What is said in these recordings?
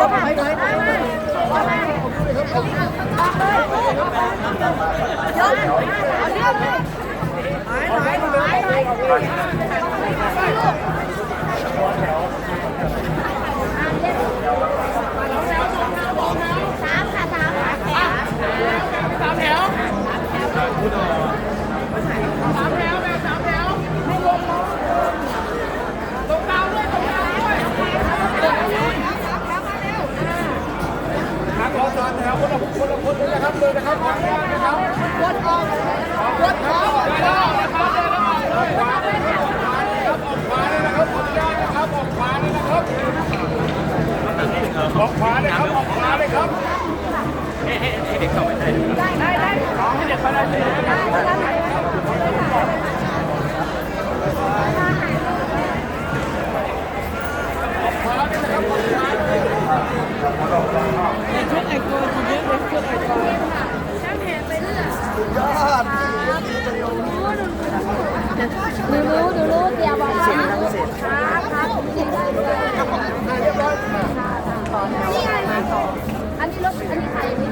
ลบไปไหน ขอสอนแถว คนละคนละคนเลยนะครับเลยนะครับขออนุญาตนะครับวดออกวดออกนะครับออกขวาเลยนะครับออกขวาเลยนะครับออนุญาตนะครับออกขวาเลยนะครับออกขวาเลยครับออกขวาเลยครับย หนูรู้หนูรู้เดี๋ยวบอกว่าครับครับจริงได้ด้วยเรียบร้อยต่อนี่ไงอันนี้รถอันนี้ใครอันนี้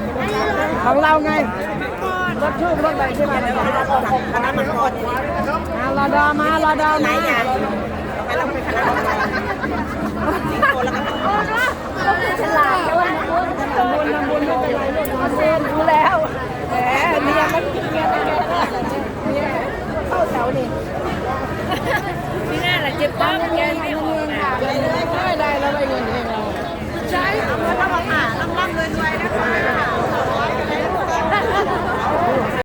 รถของเราไงรถชื่อรถอะไรที่มาเนี่ยคณะมันก่อนอ่ารอดอมารอดอไหนมาอะไปเราไปคณะมันก่อนที่โคแล้วก็ รถฉลาดด้วยนะคุณ ทำบุญทำบุญไม่เป็นไรลูกทำบุญรู้แล้วแหมเนี่ยมันกินเงี้ยเนี่ยเนี่ยเข้าแถวนี่ นี่น่